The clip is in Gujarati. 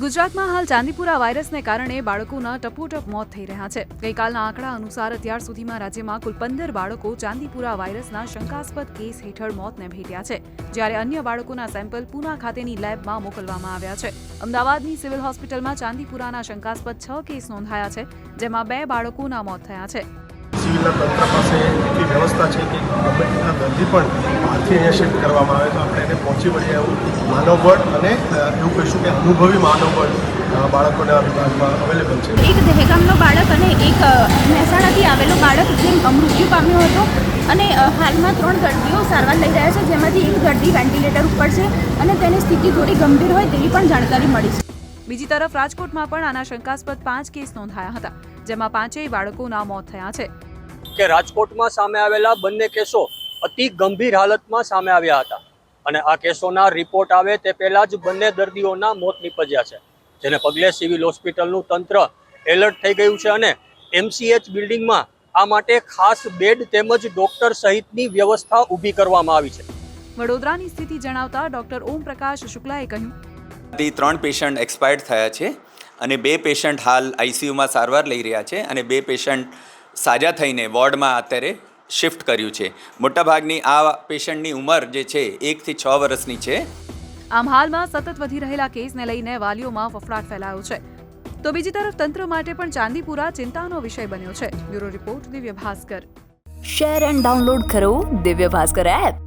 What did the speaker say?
ગુજરાતમાં હાલ ચાંદીપુરા વાયરસને કારણે બાળકોના ટપોટપ મોત થઈ રહ્યા છે. ગઈકાલના આંકડા અનુસાર અત્યાર સુધીમાં રાજ્યમાં કુલ પંદર બાળકો ચાંદીપુરા વાયરસના શંકાસ્પદ કેસ હેઠળ મોતને ભેટ્યા છે, જ્યારે અન્ય બાળકોના સેમ્પલ પૂના ખાતેની લેબમાં મોકલવામાં આવ્યા છે. અમદાવાદની સિવિલ હોસ્પિટલમાં ચાંદીપુરાના શંકાસ્પદ છ કેસ નોંધાયા છે, જેમાં બે બાળકોના મોત થયા છે. સિવિલના પાસે વ્યવસ્થા છે કે ગમે દર્દી પણ બહારથી અહીંયા શિફ્ટ કરવામાં આવે તો આપણે એને પહોંચી વળીએ એવું માનવબળ અને એવું કહીશું કે અનુભવી માનવબળ બાળકોના વિભાગમાં અવેલેબલ છે. એક દહેગામનો બાળક અને એક મહેસાણાથી આવેલો બાળક જે મૃત્યુ પામ્યો હતો અને હાલમાં ત્રણ દર્દીઓ સારવાર લઈ રહ્યા છે જેમાંથી એક દર્દી વેન્ટિલેટર ઉપર છે અને તેની સ્થિતિ થોડી ગંભીર હોય તેવી પણ જાણકારી મળી છે. બીજી તરફ રાજકોટમાં પણ આના શંકાસ્પદ પાંચ કેસ નોંધાયા હતા જેમાં પાંચેય બાળકોના મોત થયા છે. કે રાજકોટમાં સામે આવેલા બંને કેસો અતિ ગંભીર હાલતમાં સામે આવ્યા હતા. અને આ કેસોના રિપોર્ટ આવે તે પહેલા જ બંને દર્દીઓના મોત નીપજ્યા છે જેને પગલે સિવિલ હોસ્પિટલનું તંત્ર એલર્ટ થઈ ગયું છે અને એમસીએચ બિલ્ડિંગમાં આ માટે ખાસ બેડ તેમજ ડોક્ટર સહિતની વ્યવસ્થા ઊભી કરવામાં આવી છે. વડોદરાની સ્થિતિ જણાવતા ડોક્ટર ઓમ પ્રકાશ શુક્લાએ કહ્યું. તે ત્રણ પેશન્ટ એક્સપાયર્ડ થયા છે અને બે પેશન્ટ હાલ આઈસીયુમાં સારવાર લઈ રહ્યા છે અને બે પેશન્ટ સાજા થઈને વોર્ડમાં અત્યારે શિફ્ટ કર્યું છે. મોટાભાગની આ પેશન્ટની ઉંમર જે છે એકથી છ વર્ષની છે. આમ હાલમાં સતત વધી રહેલા કેસને લઈને વાલીઓમાં ફફડાટ ફેલાયો છે. તો બીજી તરફ તંત્ર માટે પણ ચાંદીપુરા ચિંતાનો વિષય બન્યો છે. Bureau report Divya Bhaskar. Share and download કરો દિવ્ય ભાસ્કર એપ.